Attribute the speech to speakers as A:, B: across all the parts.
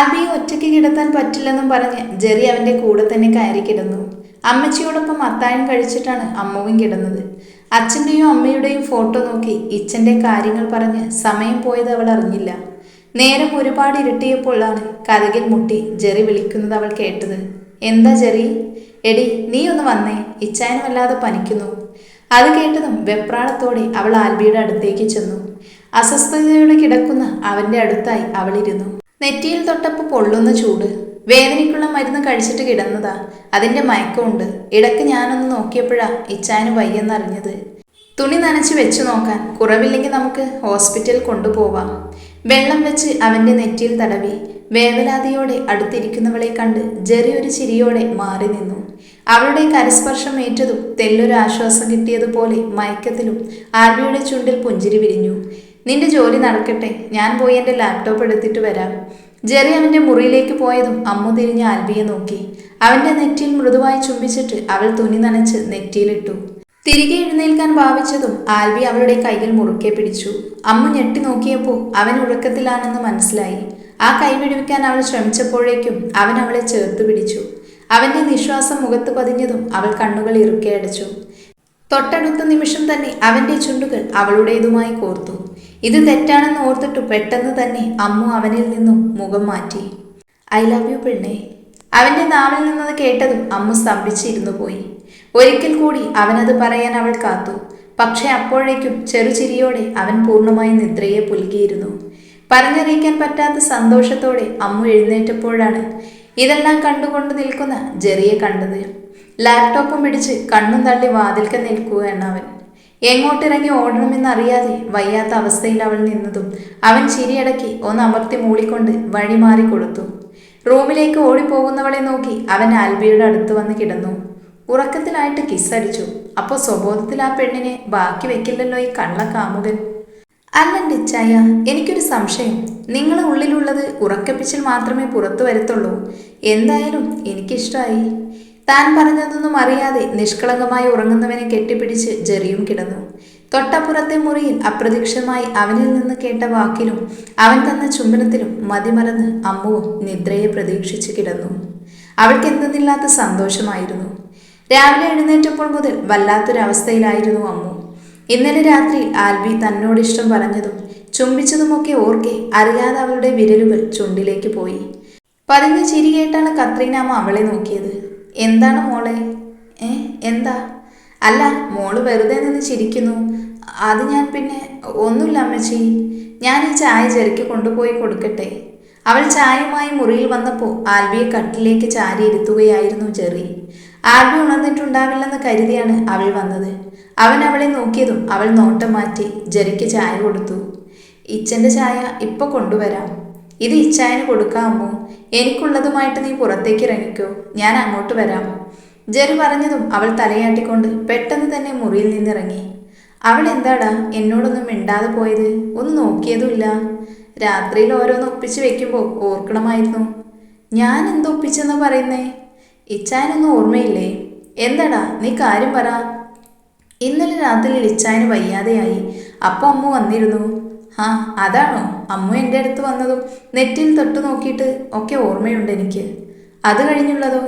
A: ആൽബിയെ ഒറ്റയ്ക്ക് കിടത്താൻ പറ്റില്ലെന്നും പറഞ്ഞ് ജെറി അവന്റെ കൂടെ തന്നെ കയറി കിടന്നു. അമ്മച്ചിയോടൊപ്പം അത്താഴം കഴിച്ചിട്ടാണ് അമ്മുവും കിടന്നത്. അച്ഛന്റെയും അമ്മയുടെയും ഫോട്ടോ നോക്കി ഇച്ഛന്റെ കാര്യങ്ങൾ പറഞ്ഞ് സമയം പോയത് അവൾ അറിഞ്ഞില്ല. നേരം ഒരുപാട് ഇരുട്ടിയപ്പോഴാണ് കഥകിൽ മുട്ടി ജെറി വിളിക്കുന്നത് അവൾ കേട്ടത്. എന്താ ജെറി? എടി നീ ഒന്ന് വന്നേ. ഇച്ചായനും പനിക്കുന്നു. അത് കേട്ടതും വെപ്രാളത്തോടെ അവൾ ആൽബിയുടെ അടുത്തേക്ക് ചെന്നു. അസ്വസ്ഥതയോടെ കിടക്കുന്ന അവന്റെ അടുത്തായി അവളിരുന്നു നെറ്റിയിൽ തൊട്ടപ്പോൾ പൊള്ളുന്ന ചൂട്. വേദനയ്ക്കുള്ള മരുന്ന് കഴിച്ചിട്ട് കിടന്നതാ. അതിന്റെ മയക്കമുണ്ട്. ഇടയ്ക്ക് ഞാനൊന്ന് നോക്കിയപ്പോഴാ ഇച്ചാന് വയ്യെന്നറിഞ്ഞത്. തുണി നനച്ച് വെച്ചു നോക്കാൻ. കുറവില്ലെങ്കിൽ നമുക്ക് ഹോസ്പിറ്റൽ കൊണ്ടുപോവാം. വെള്ളം വെച്ച് അവന്റെ നെറ്റിയിൽ തടവി. വേവലാതിയോടെ അടുത്തിരിക്കുന്നവളെ കണ്ട് ജെറി ഒരു ചിരിയോടെ മാറി നിന്നു. അവളുടെ കരസ്പർശം ഏറ്റതും തെല്ലൊരു ആശ്വാസം കിട്ടിയതുപോലെ മയക്കത്തിലും ആൽബിയുടെ ചുണ്ടിൽ പുഞ്ചിരി വിരിഞ്ഞു. നിന്റെ ജോലി നടക്കട്ടെ. ഞാൻ പോയി എന്റെ ലാപ്ടോപ്പ് എടുത്തിട്ട് വരാം. ജെറി അവന്റെ മുറിയിലേക്ക് പോയതും അമ്മു തിരിഞ്ഞ് ആൽബിയെ നോക്കി. അവന്റെ നെറ്റിയിൽ മൃദുവായി ചുംബിച്ചിട്ട് അവൾ തുണി നനച്ച് നെറ്റിയിലിട്ടു. തിരികെ എഴുന്നേൽക്കാൻ ഭാവിച്ചതും ആൽബി അവളുടെ കൈകൾ മുറുക്കെ പിടിച്ചു. അമ്മു ഞെട്ടി നോക്കിയപ്പോൾ അവൻ ഉറക്കത്തിലാണെന്ന് മനസ്സിലായി. ആ കൈ വിടുവിക്കാൻ അവൾ ശ്രമിച്ചപ്പോഴേക്കും അവൻ അവളെ ചേർത്ത് പിടിച്ചു. അവന്റെ നിശ്വാസം മുഖത്ത് പതിഞ്ഞതും അവൾ കണ്ണുകൾ ഇറുക്കെ അടച്ചു. തൊട്ടടുത്ത നിമിഷം തന്നെ അവന്റെ ചുണ്ടുകൾ അവളുടേതുമായി കോർത്തു. ഇത് തെറ്റാണെന്ന് ഓർത്തിട്ട് പെട്ടെന്ന് തന്നെ അമ്മു അവനിൽ നിന്നും മുഖം മാറ്റി. ഐ ലവ് യു പെണ്ണേ. അവന്റെ നാവിൽ നിന്നത് കേട്ടതും അമ്മു സ്തംഭിച്ചിരുന്നു പോയി. ഒരിക്കൽ കൂടി അവനത് പറയാൻ അവൾ കാത്തു. പക്ഷേ അപ്പോഴേക്കും ചെറുചിരിയോടെ അവൻ പൂർണമായി നിദ്രയെ പുൽകിയിരുന്നു പറഞ്ഞറിയിക്കാൻ പറ്റാത്ത സന്തോഷത്തോടെ അമ്മു എഴുന്നേറ്റപ്പോഴാണ് ഇതെല്ലാം കണ്ടുകൊണ്ട് നിൽക്കുന്ന ജെറിയെ കണ്ടത്. ലാപ്ടോപ്പും പിടിച്ച് കണ്ണും തള്ളി വാതിൽക്ക് നിൽക്കുകയാണ് അവൻ. എങ്ങോട്ടിറങ്ങി ഓടണമെന്നറിയാതെ വയ്യാത്ത അവസ്ഥയിൽ അവൾ നിന്നതും അവൻ ചിരിയടക്കി ഒന്ന് അമർത്തി മൂളിക്കൊണ്ട് വഴി മാറി കൊടുത്തു. റൂമിലേക്ക് ഓടിപ്പോകുന്നവളെ നോക്കി അവൻ ആൽബിയുടെ അടുത്ത് വന്ന് കിടന്നു. ഉറക്കത്തിലായിട്ട് കിസ്സടിച്ചു. അപ്പോൾ സ്വബോധത്തിൽ ആ പെണ്ണിനെ ബാക്കി വെക്കില്ലല്ലോ ഈ കള്ള കാമുകൻ? അല്ല ചായ എനിക്കൊരു സംശയം. നിങ്ങളെ ഉള്ളിലുള്ളത് ഉറക്കപ്പിച്ചിൽ മാത്രമേ പുറത്തു വരത്തുള്ളൂ. എന്തായാലും എനിക്കിഷ്ടമായി താൻ പറഞ്ഞതൊന്നും അറിയാതെ നിഷ്കളങ്കമായി ഉറങ്ങുന്നവനെ കെട്ടിപ്പിടിച്ച് ജെറിയും കിടന്നു. തൊട്ടപ്പുറത്തെ മുറിയിൽ അപ്രതീക്ഷിതമായി അവനിൽ നിന്ന് കേട്ട വാക്കിലും അവൻ തന്ന ചുംബനത്തിലും മതിമറന്ന് അമ്മുവും നിദ്രയെ പ്രതീക്ഷിച്ച് കിടന്നു. അവൾക്ക് എന്തെന്നില്ലാത്ത സന്തോഷമായിരുന്നു. രാവിലെ എഴുന്നേറ്റപ്പോൾ മുതൽ വല്ലാത്തൊരവസ്ഥയിലായിരുന്നു അമ്മു. ഇന്നലെ രാത്രി ആൽബി തന്നോട് ഇഷ്ടം പറഞ്ഞതും ചുംബിച്ചതുമൊക്കെ ഓർക്കെ അറിയാതെ അവളുടെ വിരലുകൾ ചുണ്ടിലേക്ക് പോയി. പതിഞ്ഞ ചിരി കേട്ടാണ് കത്രീനാമ്മ അവളെ നോക്കിയത്. എന്താണ് മോളെ? ഏ എന്താ? അല്ല മോൾ വെറുതെ നിന്ന് ചിരിക്കുന്നു. അത് ഞാൻ പിന്നെ ഒന്നുമില്ല അമ്മച്ചി. ഞാൻ ഈ ചായ ചെറുക്കി കൊണ്ടുപോയി കൊടുക്കട്ടെ. അവൾ ചായയുമായി മുറിയിൽ വന്നപ്പോൾ ആൽബിയെ കട്ടിലേക്ക് ചാരി ഇരുത്തുകയായിരുന്നു ജെറി. ആൽബി ഉണർന്നിട്ടുണ്ടാവില്ലെന്ന് കരുതിയാണ് അവൾ വന്നത്. അവൻ അവളെ നോക്കിയതും അവൾ നോട്ടം മാറ്റി ജെറിക്ക് ചായ കൊടുത്തു. ഇച്ചന്റെ ചായ ഇപ്പൊ കൊണ്ടുവരാം. ഇത് ഇച്ചായന് കൊടുക്കാമോ എനിക്കുള്ളതുമായിട്ട് നീ പുറത്തേക്ക് ഇറങ്ങിക്കോ ഞാൻ അങ്ങോട്ട് വരാം. ജെറി പറഞ്ഞതും അവൾ തലയാട്ടിക്കൊണ്ട് പെട്ടെന്ന് തന്നെ മുറിയിൽ നിന്നിറങ്ങി. അവൾ എന്താടാ എന്നോടൊന്നും മിണ്ടാതെ പോയത്? ഒന്ന് നോക്കിയതുമില്ല. രാത്രിയിൽ ഓരോന്ന് ഒപ്പിച്ച് വെക്കുമ്പോൾ ഓർക്കണമായിരുന്നു. ഞാൻ എന്തൊപ്പിച്ചെന്ന് പറയുന്നേ? ഇച്ചായനൊന്നും ഓർമ്മയില്ലേ? എന്താടാ നീ കാര്യം പറ. ഇന്നലെ രാത്രിയിൽ ഇച്ചായന് വയ്യാതെയായി. അപ്പം അമ്മ വന്നിരുന്നു. ആ അതാണോ? അമ്മ എന്റെ അടുത്ത് വന്നതും നെറ്റിൽ തൊട്ട് നോക്കിയിട്ട് ഒക്കെ ഓർമ്മയുണ്ട് എനിക്ക്. അത് കഴിഞ്ഞുള്ളതോ?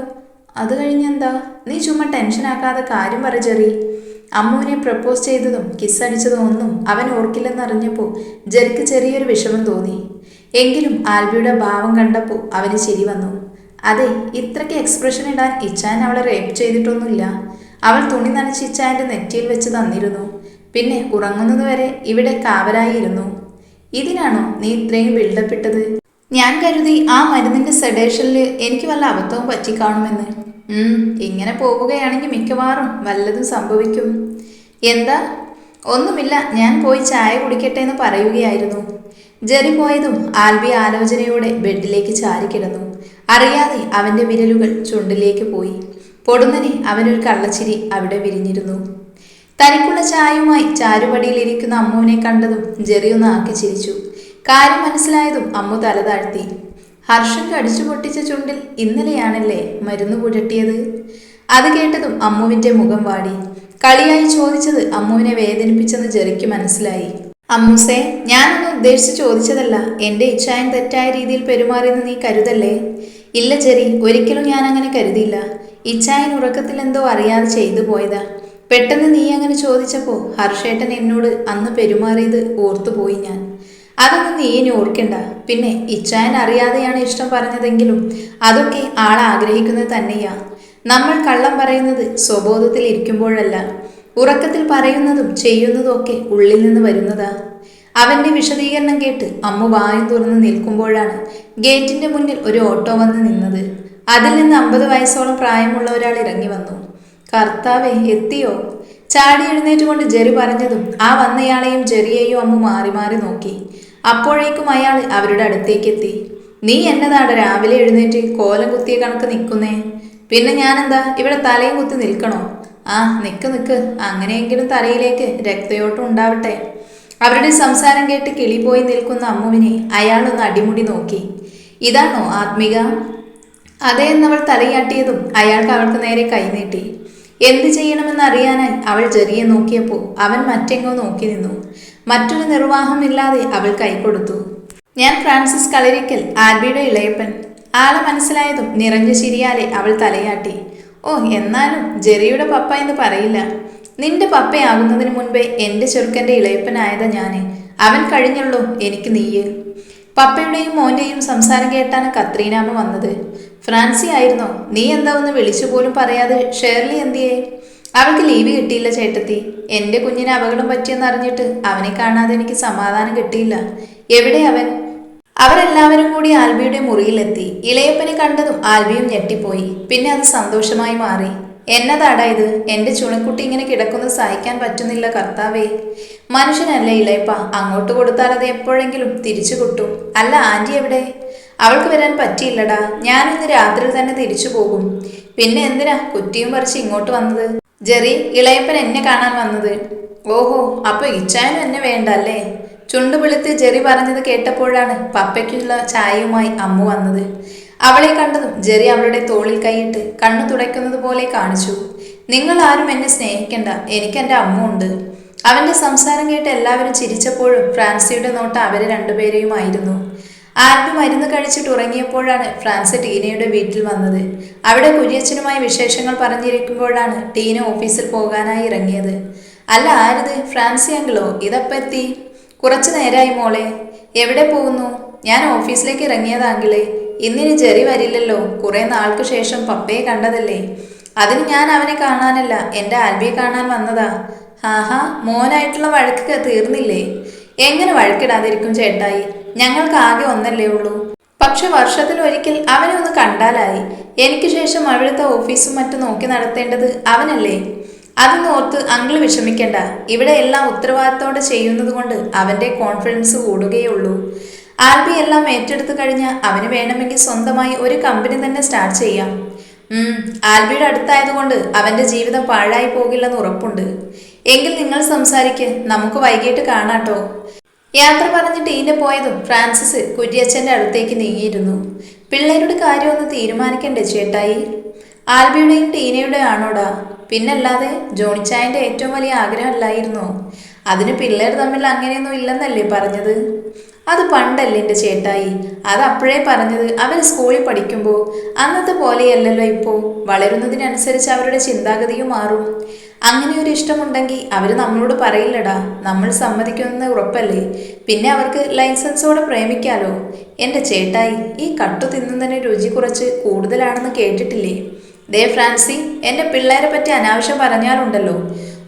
A: അത് കഴിഞ്ഞെന്താ? നീ ചുമ്മാ ടെൻഷനാക്കാതെ കാര്യം പറ ജെറി. അമ്മുവിനെ പ്രപ്പോസ് ചെയ്തതും കിസ് അടിച്ചതും ഒന്നും അവൻ ഓർക്കില്ലെന്നറിഞ്ഞപ്പോൾ ജെറിക്ക് ചെറിയൊരു വിഷമം തോന്നി. എങ്കിലും ആൽബിയുടെ ഭാവം കണ്ടപ്പോൾ അവന് ചിരി വന്നു. അതെ ഇത്രയ്ക്ക് എക്സ്പ്രഷൻ ഇടാൻ ഇച്ചാൻ അവളെ റേപ്പ് ചെയ്തിട്ടൊന്നുമില്ല. അവൾ തുണി നനച്ച് ഇച്ചാന്റെ നെറ്റിയിൽ വെച്ച് തന്നിരുന്നു. പിന്നെ ഉറങ്ങുന്നതുവരെ ഇവിടെ കാവലായിരുന്നു. ഇതിനാണോ നീ ഇത്രയും ബിൽഡപ്പെട്ടത്? ഞാൻ കരുതി ആ മരുന്നിന്റെ സെഡേഷനിൽ എനിക്ക് വല്ല അബദ്ധവും പറ്റിക്കാണുമെന്ന്. ഇങ്ങനെ പോവുകയാണെങ്കിൽ മിക്കവാറും വല്ലതും സംഭവിക്കും. എന്താ? ഒന്നുമില്ല ഞാൻ പോയി ചായ കുടിക്കട്ടെ എന്ന് പറയുകയായിരുന്നു. ജെറി പോയതും ആൽബി ആലോചനയോടെ ബെഡിലേക്ക് ചാരി കിടന്നു. അറിയാതെ അവന്റെ വിരലുകൾ ചുണ്ടിലേക്ക് പോയി. പൊടുന്നനെ അവനൊരു കള്ളച്ചിരി അവിടെ വിരിഞ്ഞിരുന്നു. തനിക്കുള്ള ചായയുമായി ചാരുപടിയിലിരിക്കുന്ന അമ്മുവിനെ കണ്ടതും ജെറി ഒന്ന് ആക്കി ചിരിച്ചു. കാര്യം മനസ്സിലായതും അമ്മു തല താഴ്ത്തി. ഹർഷൻ പൊട്ടിച്ച ചുണ്ടിൽ ഇന്നലെയാണല്ലേ മരുന്ന് പുരട്ടിയത്? അത് കേട്ടതും അമ്മുവിന്റെ മുഖം വാടി. കളിയായി ചോദിച്ചത് അമ്മുവിനെ വേദനിപ്പിച്ചെന്ന് ജെറിക്ക് മനസ്സിലായി. അമ്മൂസേ ഞാനൊന്നും ഉദ്ദേശിച്ച് ചോദിച്ചതല്ല. എന്റെ ഇച്ഛായൻ തെറ്റായ രീതിയിൽ പെരുമാറിയെന്ന് നീ കരുതല്ലേ? ഇല്ല ജെറി ഒരിക്കലും ഞാൻ അങ്ങനെ കരുതിയില്ല. ഇച്ഛായൻ ഉറക്കത്തിൽ എന്തോ അറിയാതെ ചെയ്തു പോയതാ. പെട്ടെന്ന് നീ അങ്ങനെ ചോദിച്ചപ്പോൾ ഹർഷേട്ടൻ എന്നോട് അന്ന് പെരുമാറിയത് ഓർത്തുപോയി ഞാൻ. അതൊന്നും നീ ഇനി ഓർക്കണ്ട. പിന്നെ ഇച്ഛായൻ അറിയാതെയാണ് ഇഷ്ടം പറഞ്ഞതെങ്കിലും അതൊക്കെ ആൾ ആഗ്രഹിക്കുന്നത് തന്നെയാ. നമ്മൾ കള്ളം പറയുന്നത് സ്വബോധത്തിൽ ഇരിക്കുമ്പോഴല്ല ഉറക്കത്തിൽ പറയുന്നതും ചെയ്യുന്നതും ഒക്കെ ഉള്ളിൽ നിന്ന് വരുന്നതാ. അവന്റെ വിശദീകരണം കേട്ട് അമ്മ വായും തുറന്ന് നിൽക്കുമ്പോഴാണ് ഗേറ്റിന്റെ മുന്നിൽ ഒരു ഓട്ടോ വന്ന് നിന്നത്. അതിൽ നിന്ന് അമ്പത് വയസ്സോളം പ്രായമുള്ള ഒരാൾ ഇറങ്ങി വന്നു. കർത്താവെ എത്തിയോ? ചാടി എഴുന്നേറ്റുകൊണ്ട് ജെറി പറഞ്ഞതും ആ വന്നയാളെയും ജെറിയെയും അമ്മ മാറി മാറി നോക്കി. അപ്പോഴേക്കും അയാൾ അവരുടെ അടുത്തേക്ക് എത്തി. നീ എന്നതാണ് രാവിലെ എഴുന്നേറ്റ് കോലം കുത്തിയ കണക്ക് നിൽക്കുന്നേ? പിന്നെ ഞാനെന്താ ഇവിടെ തലയും കുത്തി നിൽക്കണോ? ആ നിക്ക് നിക്ക് അങ്ങനെയെങ്കിലും തലയിലേക്ക് രക്തയോട്ടം ഉണ്ടാവട്ടെ. അവരുടെ സംസാരം കേട്ട് കിളി പോയി നിൽക്കുന്ന അമ്മുവിനെ അയാളൊന്ന് അടിമുടി നോക്കി. ഇതാണോ ആത്മിക? അതേ എന്നവൾ തലയാട്ടിയതും അയാൾക്ക് അവൾക്ക് നേരെ കൈനീട്ടി എന്ത് ചെയ്യണമെന്ന് അറിയാനായി അവൾ ജെറിയെ നോക്കിയപ്പോൾ അവൻ മറ്റെങ്ങോ നോക്കി നിന്നു. മറ്റൊരു നിർവാഹമില്ലാതെ അവൾ കൈ കൊടുത്തു. ഞാൻ ഫ്രാൻസിസ് കളരിക്കൽ ആൽബിയുടെ ഇളയപ്പൻ. ആളെ മനസ്സിലായതും നിറഞ്ഞ ചിരിയാലെ അവൾ തലയാട്ടി. ഓ എന്നാലും ജെറിയുടെ പപ്പ എന്ന് പറയില്ല. നിന്റെ പപ്പയാകുന്നതിന് മുൻപേ എന്റെ ചെറുക്കന്റെ ഇളയപ്പനായതാ ഞാൻ അവൻ കഴിഞ്ഞുള്ളൂ എനിക്ക് നീയ്. പപ്പയുടെയും മോന്റെയും സംസാരം കേട്ടാണ് കത്രീനാമ വന്നത്. ഫ്രാൻസി ആയിരുന്നോ നീ എന്താ ഒന്ന് വിളിച്ചു പോലും പറയാതെ ഷേർലി എന്തിയേ? അവൾക്ക് ലീവ് കിട്ടിയില്ല ചേട്ടത്തി. എന്റെ കുഞ്ഞിന് അപകടം പറ്റിയെന്ന് അറിഞ്ഞിട്ട് അവനെ കാണാതെ എനിക്ക് സമാധാനം കിട്ടിയില്ല. എവിടെ അവൻ? അവരെല്ലാവരും കൂടി ആൽബിയുടെ മുറിയിലെത്തി. ഇളയപ്പനെ കണ്ടതും ആൽബിയും ഞെട്ടിപ്പോയി. പിന്നെ അത് സന്തോഷമായി മാറി. എന്നതാടാ ഇത്? എന്റെ ചുണക്കുട്ടി ഇങ്ങനെ കിടക്കുന്നത് സഹിക്കാൻ പറ്റുന്നില്ല കർത്താവേ. മനുഷ്യനല്ലേ ഇളയപ്പ. അങ്ങോട്ട് കൊടുത്താൽ അത് എപ്പോഴെങ്കിലും തിരിച്ചു കിട്ടും. അല്ല ആന്റി എവിടെ? അവൾക്ക് വരാൻ പറ്റിയില്ലടാ. ഇന്ന് രാത്രി തന്നെ തിരിച്ചു പോകും. പിന്നെ എന്തിനാ കുറ്റിയും പറിച്ച് ഇങ്ങോട്ട് വന്നത്? ജെറി ഇളയപ്പൻ എന്നെ കാണാൻ വന്നത്. ഓഹോ അപ്പൊ ഇച്ചായനും എന്നെ വേണ്ട അല്ലേ ചുണ്ടുപിളുത്ത് ജെറി പറഞ്ഞത് കേട്ടപ്പോഴാണ് പപ്പയ്ക്കുള്ള ചായയുമായി അമ്മു വന്നത്. അവളെ കണ്ടതും ജെറി അവളുടെ തോളിൽ കൈയിട്ട് കണ്ണു തുടയ്ക്കുന്നത് പോലെ കാണിച്ചു. നിങ്ങൾ ആരും എന്നെ സ്നേഹിക്കണ്ട. എനിക്ക് എന്റെ അമ്മ ഉണ്ട്. അവന്റെ സംസാരം കേട്ട് എല്ലാവരും ചിരിച്ചപ്പോഴും ഫ്രാൻസിയുടെ നോട്ട് അവരെ രണ്ടുപേരെയുമായിരുന്നു ആൻഡ് മരുന്ന് കഴിച്ചിട്ട് ഉറങ്ങിയപ്പോഴാണ് ഫ്രാൻസ് ടീനയുടെ വീട്ടിൽ വന്നത്. അവിടെ കുര്യച്ചനുമായി വിശേഷങ്ങൾ പറഞ്ഞിരിക്കുമ്പോഴാണ് ടീന ഓഫീസിൽ പോകാനായി ഇറങ്ങിയത്. അല്ല ആരത്? ഫ്രാൻസി അങ്കിളോ? ഇതപ്പെത്തി കുറച്ചു നേരമായി മോളെ. എവിടെ പോകുന്നു? ഞാൻ ഓഫീസിലേക്ക് ഇറങ്ങിയതാങ്കിളെ ഇന്നിനി ജെറി വരില്ലല്ലോ. കുറെ നാൾക്ക് ശേഷം പപ്പയെ കണ്ടതല്ലേ? അതിന് ഞാൻ അവനെ കാണാനല്ല എന്റെ ആൽബിയെ കാണാൻ വന്നതാ. ആഹാ മോനായിട്ടുള്ള വഴക്ക് തീർന്നില്ലേ? എങ്ങനെ വഴക്കിടാതിരിക്കും ചേട്ടായി? ഞങ്ങൾക്ക് ആകെ ഒന്നല്ലേ ഉള്ളൂ. പക്ഷെ വർഷത്തിൽ ഒരിക്കൽ അവനെ ഒന്ന് കണ്ടാലായി. എനിക്ക് ശേഷം അവിടുത്തെ ഓഫീസും മറ്റും നോക്കി നടത്തേണ്ടത് അവനല്ലേ? അതൊന്നും ഓർത്ത് അങ്കിൾ വിഷമിക്കണ്ട. ഇവിടെ എല്ലാം ഉത്തരവാദിത്തോടെ ചെയ്യുന്നത് കൊണ്ട് അവന്റെ കോൺഫിഡൻസ് കൂടുകയുള്ളൂ ആൽബി എല്ലാം ഏറ്റെടുത്തു കഴിഞ്ഞ് അവന് വേണമെങ്കിൽ സ്വന്തമായി ഒരു കമ്പനി തന്നെ സ്റ്റാർട്ട് ചെയ്യാം. ആൽബിയുടെ അടുത്തായതുകൊണ്ട് അവന്റെ ജീവിതം പാഴായി പോകില്ലെന്ന് ഉറപ്പുണ്ട്. എങ്കിൽ നിങ്ങൾ സംസാരിക്ക് നമുക്ക് വൈകിട്ട് കാണാട്ടോ. യാത്ര പറഞ്ഞ് ടീന പോയതും ഫ്രാൻസിസ് കുര്യച്ചന്റെ അടുത്തേക്ക് നീങ്ങിയിരുന്നു. പിള്ളേരുടെ കാര്യം ഒന്ന് തീരുമാനിക്കണ്ടേ ചേട്ടായി? ആൽബിയുടെയും ടീനയുടെയും ആണോടാ? പിന്നല്ലാതെ ജോണിച്ചായന്റെ ഏറ്റവും വലിയ ആഗ്രഹമല്ലായിരുന്നോ? അതിന് പിള്ളേർ തമ്മിൽ അങ്ങനെയൊന്നും ഇല്ലെന്നല്ലേ പറഞ്ഞത്? അത് പണ്ടല്ലേ എന്റെ ചേട്ടായി. അത് അപ്പോഴേ പറഞ്ഞത് അവൻ സ്കൂളിൽ പഠിക്കുമ്പോൾ. അന്നത്തെ പോലെയല്ലല്ലോ ഇപ്പോൾ. വളരുന്നതിനനുസരിച്ച് അവരുടെ ചിന്താഗതിയും മാറും. അങ്ങനെ ഒരു ഇഷ്ടമുണ്ടെങ്കിൽ അവർ നമ്മളോട് പറയില്ലടാ. നമ്മൾ സമ്മതിക്കുമെന്ന് ഉറപ്പല്ലേ? പിന്നെ അവർക്ക് ലൈസൻസോടെ പ്രേമിക്കാലോ? എന്റെ ചേട്ടായി ഈ കട്ടു തിന്നുന്നതിന് രുചി കുറച്ച് കൂടുതലാണെന്ന് കേട്ടിട്ടില്ലേ? ദേ ഫ്രാൻസി എന്റെ പിള്ളേരെ പറ്റി അനാവശ്യം പറഞ്ഞാലുണ്ടല്ലോ.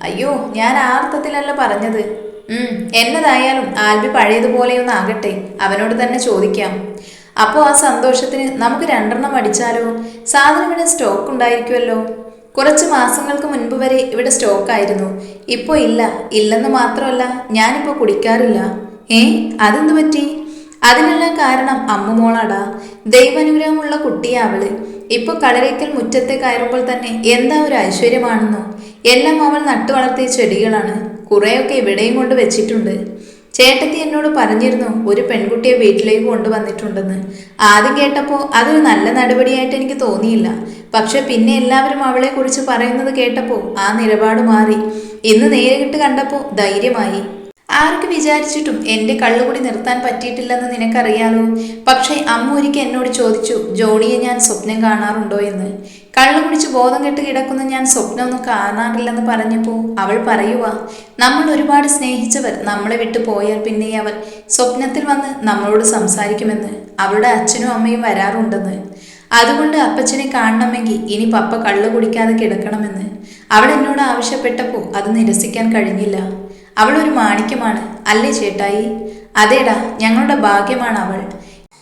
A: അയ്യോ ഞാൻ ആ അർത്ഥത്തിലല്ല പറഞ്ഞത്. ഉം എന്നതായാലും ആൽബി പഴയതുപോലെയൊന്നാകട്ടെ അവനോട് തന്നെ ചോദിക്കാം. അപ്പോൾ ആ സന്തോഷത്തിന് നമുക്ക് രണ്ടെണ്ണം അടിച്ചാലോ? സാധനം ഇവിടെ സ്റ്റോക്ക് ഉണ്ടായിരിക്കുമല്ലോ. കുറച്ച് മാസങ്ങൾക്ക് മുൻപ് വരെ ഇവിടെ സ്റ്റോക്കായിരുന്നു ഇപ്പോൾ ഇല്ല ഇല്ലെന്ന് മാത്രമല്ല ഞാനിപ്പോൾ കുടിക്കാറില്ല. ഏ അതെന്തു പറ്റി? അതിനെല്ലാം കാരണം അമ്മുമോളാടാ. ദൈവാനുഗ്രഹമുള്ള കുട്ടിയാ അവൾ. ഇപ്പൊ കളരയ്ക്കൽ മുറ്റത്തെ കയറുമ്പോൾ തന്നെ എന്താ ഒരു ഐശ്വര്യമാണെന്നോ? എല്ലാം അവൾ നട്ടു വളർത്തിയ ചെടികളാണ്. കുറേയൊക്കെ ഇവിടെയും കൊണ്ട് വെച്ചിട്ടുണ്ട്. ചേട്ടത്തി എന്നോട് പറഞ്ഞിരുന്നു ഒരു പെൺകുട്ടിയെ വീട്ടിലേക്ക് കൊണ്ടുവന്നിട്ടുണ്ടെന്ന്. ആദ്യം കേട്ടപ്പോൾ അതൊരു നല്ല നടപടിയായിട്ട് എനിക്ക് തോന്നിയില്ല. പക്ഷെ പിന്നെ എല്ലാവരും അവളെ കുറിച്ച് പറയുന്നത് കേട്ടപ്പോൾ ആ നിലപാട് മാറി. ഇന്ന് നേരിട്ട് കണ്ടപ്പോൾ ധൈര്യമായി. ആർക്ക് വിചാരിച്ചിട്ടും എന്റെ കള്ളുകൂടി നിർത്താൻ പറ്റിയിട്ടില്ലെന്ന് നിനക്കറിയാലോ? പക്ഷേ അമ്മ ഒരിക്കൽ എന്നോട് ചോദിച്ചു ജോണിയെ ഞാൻ സ്വപ്നം കാണാറുണ്ടോ? എന്ന്. കള്ളു കുടിച്ച് ബോധം കെട്ട് കിടക്കുന്ന ഞാൻ സ്വപ്നമൊന്നും കാണാറില്ലെന്ന് പറഞ്ഞപ്പോൾ അവൾ പറയുക നമ്മൾ ഒരുപാട് സ്നേഹിച്ചവർ നമ്മളെ വിട്ടു പോയാൽ പിന്നെ അവർ സ്വപ്നത്തിൽ വന്ന് നമ്മളോട് സംസാരിക്കുമെന്ന്. അവളുടെ അച്ഛനും അമ്മയും വരാറുണ്ടെന്ന്. അതുകൊണ്ട് അപ്പച്ചനെ കാണണമെങ്കിൽ ഇനി പപ്പ കള്ളു കുടിക്കാതെ കിടക്കണമെന്ന്. അവൾ എന്നോട് ആവശ്യപ്പെട്ടപ്പോൾ അത് നിരസിക്കാൻ കഴിഞ്ഞില്ല. അവൾ ഒരു മാണിക്യമാണ്. അല്ലേ ചേട്ടായി? അതേടാ ഞങ്ങളുടെ ഭാഗ്യമാണ് അവൾ.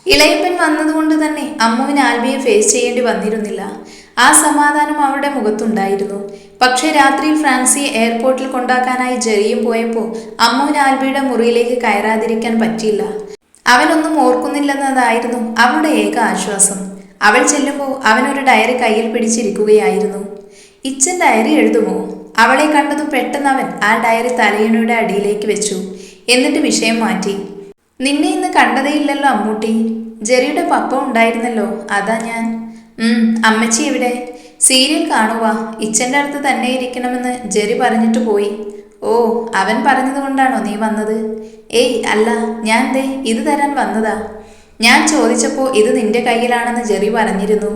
A: ഇളയപ്പൻ വന്നതുകൊണ്ട് തന്നെ അമ്മുവിന് ആൽബിയെ ഫേസ് ചെയ്യേണ്ടി വന്നിരുന്നില്ല. ആ സമാധാനം അവളുടെ മുഖത്തുണ്ടായിരുന്നു. പക്ഷേ രാത്രിയിൽ ഫ്രാൻസിയെ എയർപോർട്ടിൽ കൊണ്ടാക്കാനായി ജെറിയും പോയപ്പോൾ അമ്മുവിന് ആൽബിയുടെ മുറിയിലേക്ക് കയറാതിരിക്കാൻ പറ്റിയില്ല. അവനൊന്നും ഓർക്കുന്നില്ലെന്നതായിരുന്നു അവളുടെ ഏക ആശ്വാസം. അവൾ ചെല്ലുമ്പോൾ അവനൊരു ഡയറി കയ്യിൽ പിടിച്ചിരിക്കുകയായിരുന്നു. Itchen diary എഴുതുമോ? അവളെ കണ്ടതും പെട്ടെന്ന് അവൻ ആ ഡയറി തലയിണയുടെ അടിയിലേക്ക് വെച്ചു. എന്നിട്ട് വിഷയം മാറ്റി. നിന്നെ ഇന്ന് കണ്ടതേയില്ലല്ലോ അമ്മൂട്ടി. ജെറിയുടെ പപ്പ ഉണ്ടായിരുന്നല്ലോ. അതാ ഞാൻ. അമ്മച്ചി എവിടെ? സീരിയൽ കാണുക ഇച്ഛന്റെ അടുത്ത് തന്നെ ഇരിക്കണമെന്ന് ജെറി പറഞ്ഞിട്ട് പോയി. ഓ അവൻ പറഞ്ഞതുകൊണ്ടാണോ നീ വന്നത്? ഏയ് അല്ല. ഞാൻ ദേ ഇത് തരാൻ വന്നതാ. ഞാൻ ചോദിച്ചപ്പോൾ ഇത് നിന്റെ കയ്യിലാണെന്ന് ജെറി പറഞ്ഞിരുന്നു.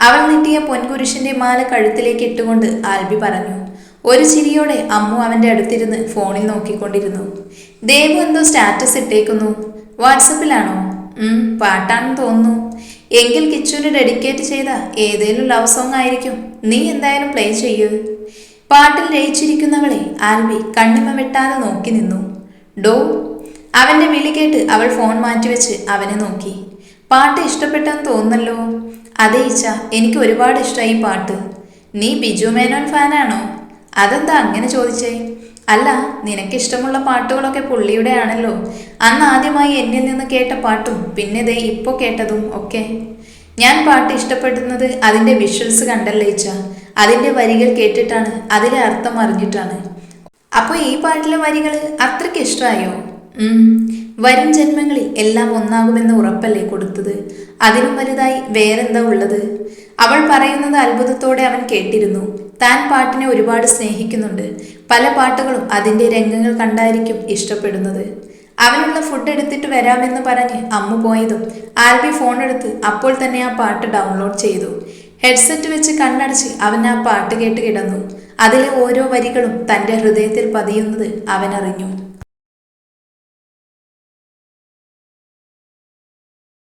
A: അവൾ നീട്ടിയ പൊൻകുരിശിന്റെ മാല കഴുത്തിലേക്ക് ഇട്ടുകൊണ്ട് ആൽബി പറഞ്ഞു. ഒരു ചിരിയോടെ അമ്മു അവന്റെ അടുത്തിരുന്ന് ഫോണിൽ നോക്കിക്കൊണ്ടിരുന്നു. ദേവു എന്തോ സ്റ്റാറ്റസ് ഇട്ടേക്കുന്നു. വാട്സപ്പിലാണോ? പാട്ടാണെന്ന് തോന്നുന്നു. എങ്കിൽ കിച്ചുവിന് ഡെഡിക്കേറ്റ് ചെയ്ത ഏതേലും ലവ് സോങ് ആയിരിക്കും. നീ എന്തായാലും പ്ലേ ചെയ്യൂ. പാട്ടിൽ ലയിച്ചിരിക്കുന്നവളെ ആൽവി കണ്ണിമ വെട്ടാതെ നോക്കി നിന്നു. ഡോ അവന്റെ വിളി കേട്ട് അവൾ ഫോൺ മാറ്റിവെച്ച് അവനെ നോക്കി. പാട്ട് ഇഷ്ടപ്പെട്ടെന്ന് തോന്നുന്നല്ലോ. അതെ ഇച്ച എനിക്ക് ഒരുപാട് ഇഷ്ടമായി പാട്ട്. നീ ബിജു മേനോൻ ഫാനാണോ? അതെന്താ അങ്ങനെ ചോദിച്ചേ? അല്ല നിനക്കിഷ്ടമുള്ള പാട്ടുകളൊക്കെ പുള്ളിയുടെ ആണല്ലോ അന്ന് ആദ്യമായി എന്നിൽ നിന്ന് കേട്ട പാട്ടും പിന്നെ ദേ ഇപ്പോൾ കേട്ടതും ഒക്കെ. ഞാൻ പാട്ട് ഇഷ്ടപ്പെടുന്നത് അതിന്റെ വിഷ്വൽസ് കണ്ടല്ലേ ഇച്ച അതിന്റെ വരികൾ കേട്ടിട്ടാണ് അതിലെ അർത്ഥം അറിഞ്ഞിട്ടാണ്. അപ്പോൾ ഈ പാട്ടിലെ വരികൾ അത്രയ്ക്ക് ഇഷ്ടമായോ. വരും ജന്മങ്ങളിൽ എല്ലാം ഒന്നാകുമെന്ന് ഉറപ്പല്ലേ കൊടുത്തത്? അതിനും വലുതായി വേറെന്താ ഉള്ളത്? അവൾ പറയുന്നത് അത്ഭുതത്തോടെ അവൻ കേട്ടിരുന്നു. താൻ പാട്ടിനെ ഒരുപാട് സ്നേഹിക്കുന്നുണ്ട്. പല പാട്ടുകളും അതിന്റെ രംഗങ്ങൾ കണ്ടായിരിക്കും ഇഷ്ടപ്പെടുന്നത്. അവനുള്ള ഫുഡ് എടുത്തിട്ട് വരാമെന്ന് പറഞ്ഞ് അമ്മ പോയതും ആൽബി ഫോൺ എടുത്ത് അപ്പോൾ തന്നെ ആ പാട്ട് ഡൗൺലോഡ് ചെയ്തു. ഹെഡ്സെറ്റ് വെച്ച് കണ്ണടച്ച് അവൻ ആ പാട്ട് കേട്ട് കിടന്നു. അതിലെ ഓരോ വരികളും തന്റെ ഹൃദയത്തിൽ പതിയുന്നത് അവനറിഞ്ഞു.